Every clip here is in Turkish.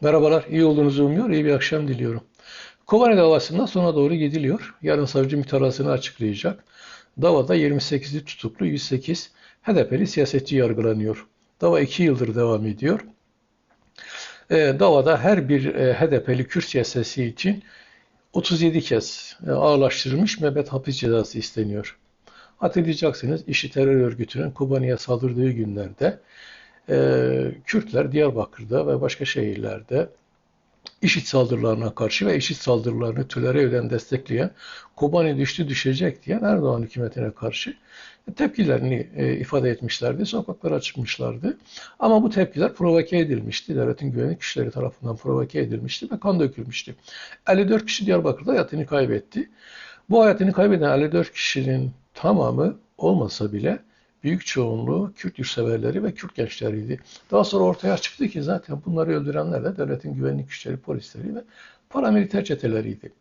Merhabalar, iyi olduğunuzu umuyor, iyi bir akşam diliyorum. Kobani davasından sona doğru gidiliyor. Yarın savcı mütalasını açıklayacak. Davada 28'li tutuklu 108 HDP'li siyasetçi yargılanıyor. Dava 2 yıldır devam ediyor. E, davada her bir e, HDP'li Kürt siyaseti için 37 kez e, ağırlaştırılmış müebbet hapis cezası isteniyor. Hatırlayacaksınız işi terör örgütünün Kobani'ye saldırdığı günlerde Kürtler Diyarbakır'da ve başka şehirlerde IŞİD saldırılarına karşı ve IŞİD saldırılarını tölere eden, destekleyen, Kobani düştü düşecek diyen Erdoğan hükümetine karşı tepkilerini e, ifade etmişlerdi. Sokaklara çıkmışlardı. Ama bu tepkiler provoke edilmişti. Devletin güvenlik güçleri tarafından provoke edilmişti ve kan dökülmüştü. 54 kişi Diyarbakır'da hayatını kaybetti. Bu hayatını kaybeden 54 kişinin tamamı olmasa bile büyük çoğunluğu Kürt yurtseverleri ve Kürt gençleriydi. Daha sonra ortaya çıktı ki zaten bunları öldürenler de devletin güvenlik güçleri, polisleri ve paramiliter çeteleriydi.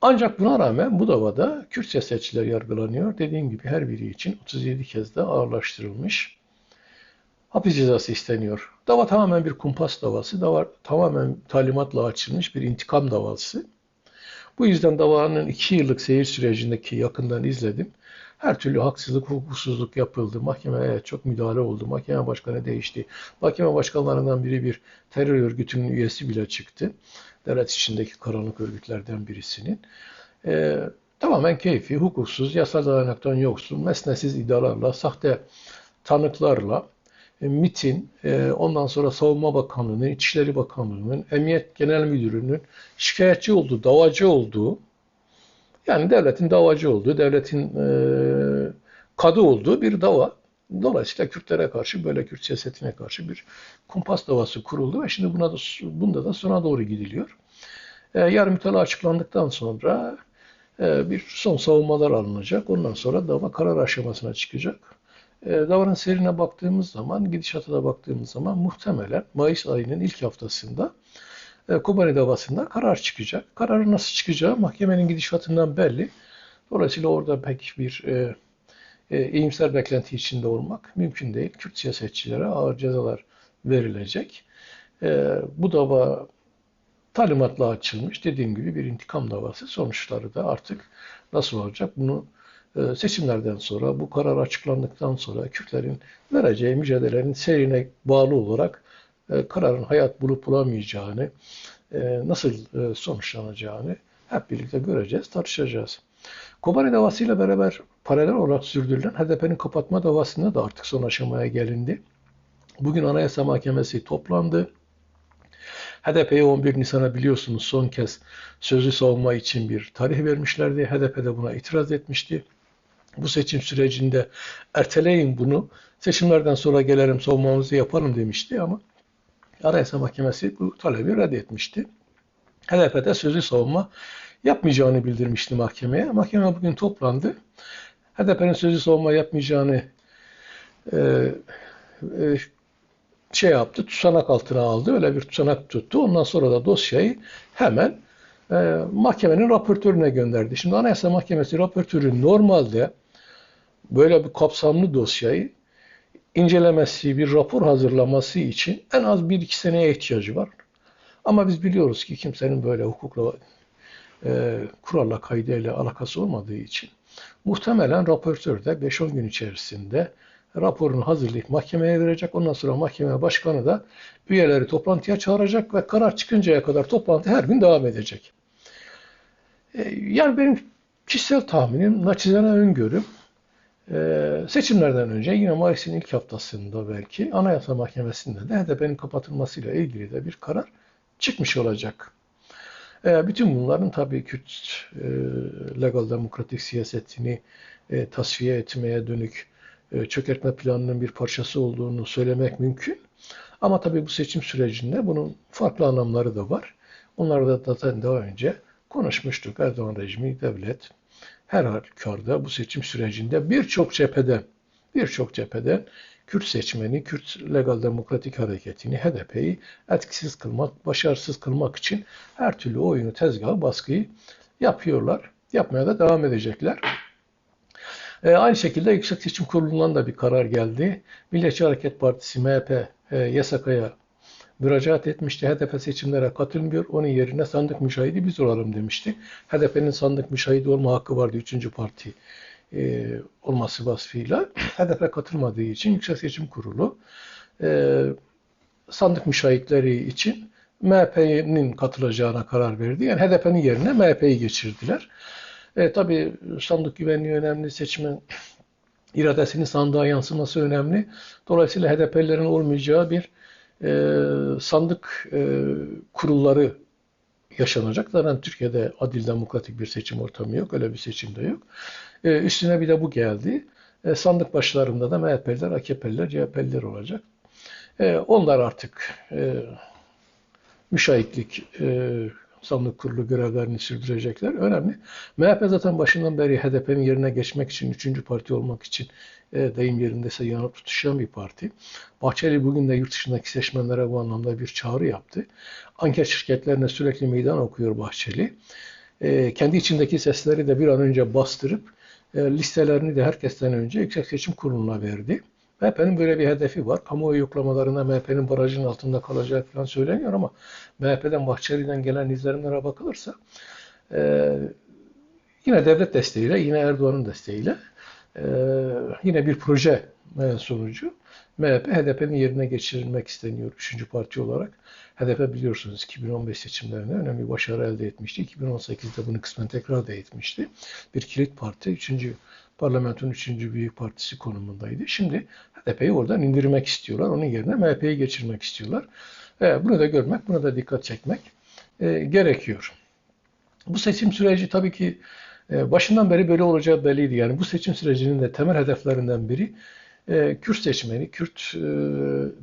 Ancak buna rağmen bu davada Kürt siyasetçiler yargılanıyor. Dediğim gibi her biri için 37 kez de ağırlaştırılmış hapis cezası isteniyor. Dava tamamen bir kumpas davası. Dava tamamen talimatla açılmış bir intikam davası. Bu yüzden davanın iki yıllık seyir sürecindeki yakından izledim. Her türlü haksızlık, hukuksuzluk yapıldı. Mahkemeye çok müdahale oldu. Mahkeme başkanı değişti. Mahkeme başkanlarından biri bir terör örgütünün üyesi bile çıktı. Devlet içindeki karanlık örgütlerden birisinin. Ee, tamamen keyfi, hukuksuz, yasal dayanaktan yoksun, mesnesiz iddialarla, sahte tanıklarla, e, MIT'in, e, ondan sonra Savunma Bakanlığı'nın, İçişleri Bakanlığı'nın, Emniyet Genel Müdürü'nün şikayetçi olduğu, davacı olduğu yani devletin davacı olduğu, devletin e, kadı olduğu bir dava. Dolayısıyla Kürtlere karşı, böyle Kürt siyasetine karşı bir kumpas davası kuruldu ve şimdi buna da, bunda da sona doğru gidiliyor. E, yarın mütala açıklandıktan sonra e, bir son savunmalar alınacak. Ondan sonra dava karar aşamasına çıkacak. E, davanın serine baktığımız zaman, gidişata da baktığımız zaman muhtemelen Mayıs ayının ilk haftasında e, Kobani davasında karar çıkacak. Kararın nasıl çıkacağı mahkemenin gidişatından belli. Dolayısıyla orada pek bir e, e, iyimser beklenti içinde olmak mümkün değil. Kürt siyasetçilere ağır cezalar verilecek. E, bu dava talimatla açılmış. Dediğim gibi bir intikam davası. Sonuçları da artık nasıl olacak bunu e, seçimlerden sonra, bu karar açıklandıktan sonra Kürtlerin vereceği mücadelelerin seyrine bağlı olarak kararın hayat bulup bulamayacağını, e, nasıl e, sonuçlanacağını hep birlikte göreceğiz, tartışacağız. Kobani davasıyla beraber paralel olarak sürdürülen HDP'nin kapatma davasında da artık son aşamaya gelindi. Bugün Anayasa Mahkemesi toplandı. HDP'ye 11 Nisan'a biliyorsunuz son kez sözlü savunma için bir tarih vermişlerdi. HDP de buna itiraz etmişti. Bu seçim sürecinde erteleyin bunu, seçimlerden sonra gelelim savunmamızı yapalım demişti ama Anayasa Mahkemesi bu talebi reddetmişti. HDP'de sözlü savunma yapmayacağını bildirmişti mahkemeye. Mahkeme bugün toplandı. HDP'nin sözlü savunma yapmayacağını e, e, şey yaptı, tutanak altına aldı. Öyle bir tutanak tuttu. Ondan sonra da dosyayı hemen e, mahkemenin raportörüne gönderdi. Şimdi Anayasa Mahkemesi raportörü normalde böyle bir kapsamlı dosyayı incelemesi, bir rapor hazırlaması için en az bir iki seneye ihtiyacı var. Ama biz biliyoruz ki kimsenin böyle hukukla, e, kuralla, kaydıyla alakası olmadığı için muhtemelen raportör de 5-10 gün içerisinde raporunu hazırlayıp mahkemeye verecek. Ondan sonra mahkeme başkanı da üyeleri toplantıya çağıracak ve karar çıkıncaya kadar toplantı her gün devam edecek. E, yani benim kişisel tahminim, naçizane öngörüm ee, seçimlerden önce yine Mayıs'ın ilk haftasında belki Anayasa Mahkemesi'nde de HDP'nin kapatılmasıyla ilgili de bir karar çıkmış olacak. Ee, bütün bunların tabii Kürt e, legal demokratik siyasetini e, tasfiye etmeye dönük e, çökertme planının bir parçası olduğunu söylemek mümkün. Ama tabii bu seçim sürecinde bunun farklı anlamları da var. Onları da zaten daha önce konuşmuştuk. Erdoğan rejimi, devlet, her halükarda bu seçim sürecinde birçok cepheden, birçok cepheden Kürt seçmeni, Kürt Legal Demokratik Hareketi'ni, HDP'yi etkisiz kılmak, başarısız kılmak için her türlü oyunu, tezgahı, baskıyı yapıyorlar. Yapmaya da devam edecekler. E, aynı şekilde Yüksek Seçim Kurulu'ndan da bir karar geldi. Milliyetçi Hareket Partisi, MHP, e, YSK'ya müracaat etmişti. HDP seçimlere katılmıyor. Onun yerine sandık müşahidi biz olalım demişti. HDP'nin sandık müşahidi olma hakkı vardı. Üçüncü parti e, olması vasfıyla. HDP katılmadığı için Yüksek Seçim Kurulu e, sandık müşahitleri için MHP'nin katılacağına karar verdi. Yani HDP'nin yerine MHP'yi geçirdiler. E, tabii sandık güvenliği önemli, seçimin iradesinin sandığa yansıması önemli. Dolayısıyla HDP'lilerin olmayacağı bir e, sandık e, kurulları yaşanacak. Zaten Türkiye'de adil demokratik bir seçim ortamı yok. Öyle bir seçim de yok. E, üstüne bir de bu geldi. E, sandık başlarında da MHP'liler, AKP'liler, CHP'liler olacak. E, onlar artık e, müşahitlik e, sandık kurulu görevlerini sürdürecekler. Önemli. MHP zaten başından beri HDP'nin yerine geçmek için, üçüncü parti olmak için e, deyim yerindeyse yanıp tutuşan bir parti. Bahçeli bugün de yurt dışındaki seçmenlere bu anlamda bir çağrı yaptı. Anket şirketlerine sürekli meydan okuyor Bahçeli. E, kendi içindeki sesleri de bir an önce bastırıp e, listelerini de herkesten önce Yüksek Seçim Kurulu'na verdi. MHP'nin böyle bir hedefi var. Kamuoyu yoklamalarında MHP'nin barajın altında kalacağı falan söyleniyor ama MHP'den Bahçeli'den gelen izlenimlere bakılırsa e, yine devlet desteğiyle, yine Erdoğan'ın desteğiyle e, yine bir proje e, sonucu MHP HDP'nin yerine geçirilmek isteniyor üçüncü parti olarak. HDP biliyorsunuz 2015 seçimlerinde önemli başarı elde etmişti. 2018'de bunu kısmen tekrar da etmişti. Bir kilit parti, üçüncü parlamentonun üçüncü büyük partisi konumundaydı. Şimdi HDP'yi oradan indirmek istiyorlar. Onun yerine MHP'yi geçirmek istiyorlar. E, bunu da görmek, buna da dikkat çekmek e, gerekiyor. Bu seçim süreci tabii ki e, başından beri böyle olacağı belliydi. Yani bu seçim sürecinin de temel hedeflerinden biri e, Kürt seçmeni, Kürt e,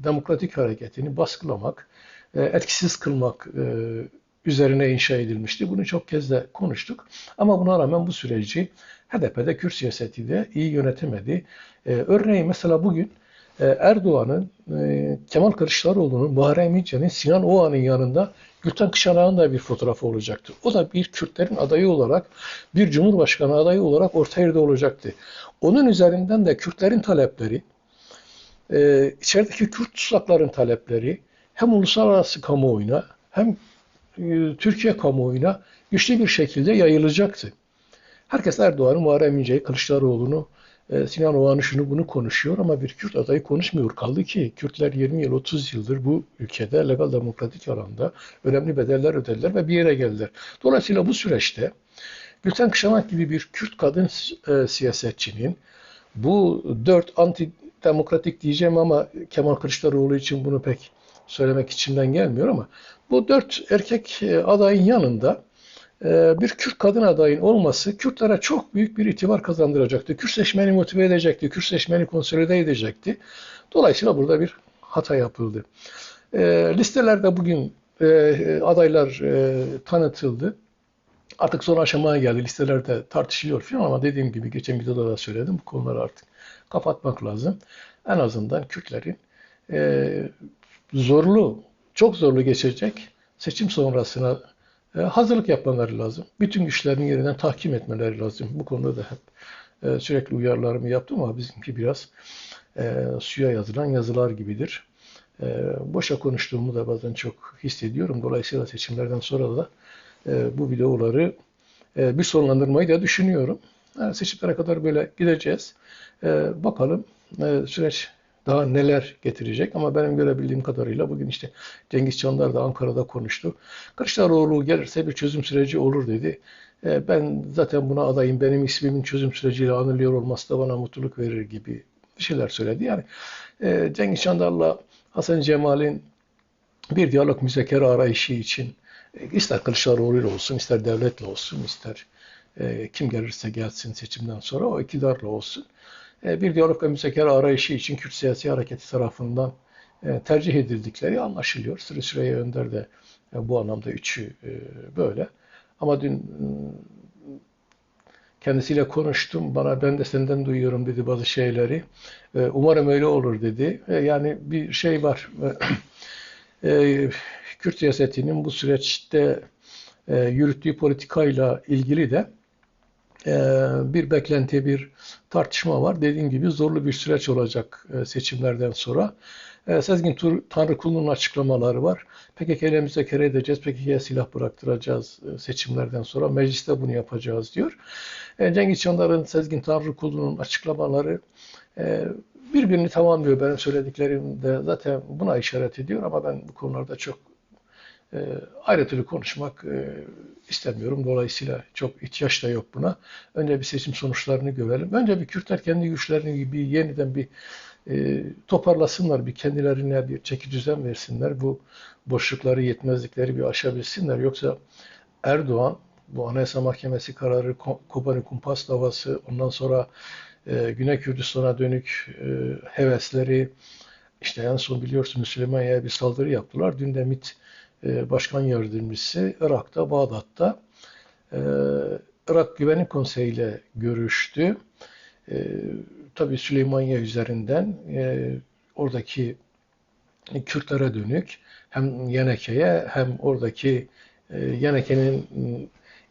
demokratik hareketini baskılamak, etkisiz kılmak üzerine inşa edilmişti. Bunu çok kez de konuştuk. Ama buna rağmen bu süreci HDP'de Kürt siyaseti de iyi yönetemedi. Ee, örneğin mesela bugün e, Erdoğan'ın, e, Kemal Kılıçdaroğlu'nun, Muharrem İnce'nin, Sinan Oğan'ın yanında Gülten Kışanak'ın da bir fotoğrafı olacaktı. O da bir Kürtlerin adayı olarak, bir Cumhurbaşkanı adayı olarak orta yerde olacaktı. Onun üzerinden de Kürtlerin talepleri, e, içerideki Kürt tutsakların talepleri hem uluslararası kamuoyuna hem e, Türkiye kamuoyuna güçlü bir şekilde yayılacaktı. Herkes Erdoğan'ı, Muharrem İnce'yi, Kılıçdaroğlu'nu, e, Sinan Oğan'ı şunu bunu konuşuyor ama bir Kürt adayı konuşmuyor. Kaldı ki Kürtler 20 yıl, 30 yıldır bu ülkede legal demokratik alanda önemli bedeller ödediler ve bir yere geldiler. Dolayısıyla bu süreçte Gülten Kışanak gibi bir Kürt kadın e, siyasetçinin bu dört anti demokratik diyeceğim ama Kemal Kılıçdaroğlu için bunu pek söylemek içimden gelmiyor ama bu dört erkek e, adayın yanında bir Kürt kadın adayın olması Kürtlere çok büyük bir itibar kazandıracaktı. Kürt seçmeni motive edecekti, Kürt seçmeni konsolide edecekti. Dolayısıyla burada bir hata yapıldı. E, listelerde bugün adaylar tanıtıldı. Artık son aşamaya geldi. Listelerde tartışılıyor falan ama dediğim gibi geçen videoda da söyledim. Bu konuları artık kapatmak lazım. En azından Kürtlerin zorlu, çok zorlu geçecek seçim sonrasına e, hazırlık yapmaları lazım. Bütün güçlerini yeniden tahkim etmeleri lazım. Bu konuda da hep e, sürekli uyarılarımı yaptım ama bizimki biraz e, suya yazılan yazılar gibidir. Boşa konuştuğumu da bazen çok hissediyorum. Dolayısıyla seçimlerden sonra da bu videoları bir sonlandırmayı da düşünüyorum. Seçimlere kadar böyle gideceğiz. Bakalım süreç daha neler getirecek ama benim görebildiğim kadarıyla bugün işte Cengiz Çandar da Ankara'da konuştu. Kılıçdaroğlu gelirse bir çözüm süreci olur dedi. E, ben zaten buna adayım, benim ismimin çözüm süreciyle anılıyor olması da bana mutluluk verir gibi şeyler söyledi. Yani e, Cengiz Çandar'la Hasan Cemal'in bir diyalog müzakere arayışı için e, ister Kılıçdaroğlu olsun, ister devletle olsun, ister kim gelirse gelsin seçimden sonra o iktidarla olsun e, bir diyalog ve müzakere arayışı için Kürt siyasi hareketi tarafından e, tercih edildikleri anlaşılıyor. Sırı Süreyya Önder de e, bu anlamda üçü böyle. Ama dün kendisiyle konuştum. Bana ben de senden duyuyorum dedi bazı şeyleri. Umarım öyle olur dedi. Yani bir şey var. Kürt siyasetinin bu süreçte yürüttüğü politikayla ilgili de bir beklenti, bir tartışma var. Dediğim gibi zorlu bir süreç olacak e, seçimlerden sonra. E, Sezgin Tur Tanrı kulunun açıklamaları var. PKK ile müzakere edeceğiz, PKK'ya silah bıraktıracağız e, seçimlerden sonra. Mecliste bunu yapacağız diyor. E, Cengiz Çandar'ın Sezgin Tanrı kulunun açıklamaları e, birbirini tamamlıyor. Benim söylediklerim de zaten buna işaret ediyor ama ben bu konularda çok e, ayrıntılı konuşmak e, istemiyorum. Dolayısıyla çok ihtiyaç da yok buna. Önce bir seçim sonuçlarını görelim. Önce bir Kürtler kendi güçlerini bir yeniden bir e, toparlasınlar, bir kendilerine bir çeki düzen versinler. Bu boşlukları, yetmezlikleri bir aşabilsinler. Yoksa Erdoğan, bu Anayasa Mahkemesi kararı, Ko- Kobani Kumpas davası, ondan sonra e, Güney Kürdistan'a dönük e, hevesleri, işte en son biliyorsunuz Süleymaniye'ye bir saldırı yaptılar. Dün de MİT Başkan Yardımcısı Irak'ta, Bağdat'ta e, Irak Güvenlik Konseyi ile görüştü. E, tabii Süleymaniye üzerinden e, oradaki Kürtlere dönük hem Yeneke'ye hem oradaki e, Yeneke'nin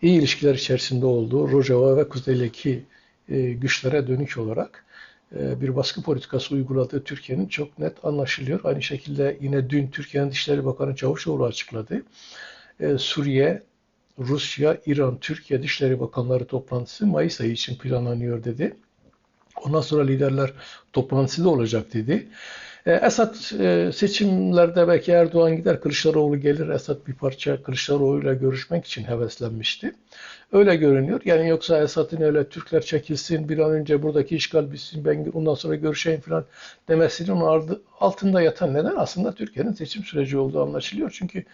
iyi ilişkiler içerisinde olduğu Rojava ve kuzeydeki e, güçlere dönük olarak e, bir baskı politikası uyguladığı Türkiye'nin çok net anlaşılıyor. Aynı şekilde yine dün Türkiye'nin Dışişleri Bakanı Çavuşoğlu açıkladı. E, Suriye, Rusya, İran, Türkiye Dışişleri Bakanları toplantısı Mayıs ayı için planlanıyor dedi. Ondan sonra liderler toplantısı da olacak dedi. E, Esad e, seçimlerde belki Erdoğan gider, Kılıçdaroğlu gelir. Esad bir parça Kılıçdaroğlu'yla görüşmek için heveslenmişti. Öyle görünüyor. Yani yoksa Esad'ın öyle Türkler çekilsin, bir an önce buradaki işgal bitsin, ben ondan sonra görüşeyim falan demesinin ardı- altında yatan neden aslında Türkiye'nin seçim süreci olduğu anlaşılıyor. Çünkü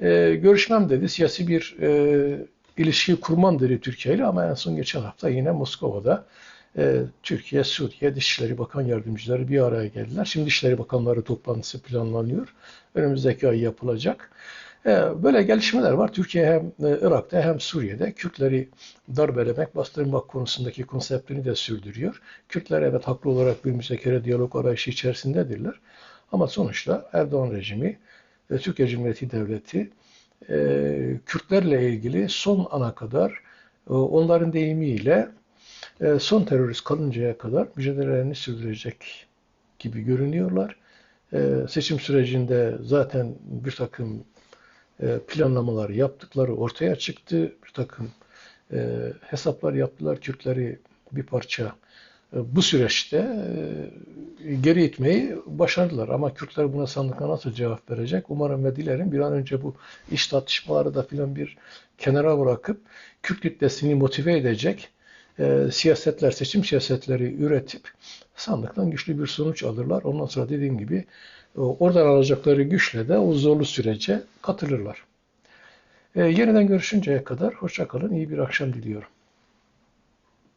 e, görüşmem dedi, siyasi bir e, ilişki kurmam dedi Türkiye ile ama en son geçen hafta yine Moskova'da e, Türkiye, Suriye Dışişleri Bakan Yardımcıları bir araya geldiler. Şimdi Dışişleri Bakanları toplantısı planlanıyor. Önümüzdeki ay yapılacak. E, böyle gelişmeler var. Türkiye hem e, Irak'ta hem Suriye'de Kürtleri darbelemek, bastırmak konusundaki konseptini de sürdürüyor. Kürtler evet haklı olarak bir müzakere diyalog arayışı içerisindedirler. Ama sonuçta Erdoğan rejimi, e, Türkiye Cumhuriyeti Devleti e, Kürtlerle ilgili son ana kadar e, onların deyimiyle son terörist kalıncaya kadar mücadelelerini sürdürecek gibi görünüyorlar. E, seçim sürecinde zaten bir takım e, planlamalar yaptıkları ortaya çıktı. Bir takım e, hesaplar yaptılar. Kürtleri bir parça e, bu süreçte e, geri itmeyi başardılar. Ama Kürtler buna sandıkta nasıl cevap verecek? Umarım ve dilerim bir an önce bu iş tartışmaları da filan bir kenara bırakıp Kürt kitlesini motive edecek e, siyasetler, seçim siyasetleri üretip sandıktan güçlü bir sonuç alırlar. Ondan sonra dediğim gibi e, oradan alacakları güçle de o zorlu sürece katılırlar. E, yeniden görüşünceye kadar hoşça kalın, iyi bir akşam diliyorum.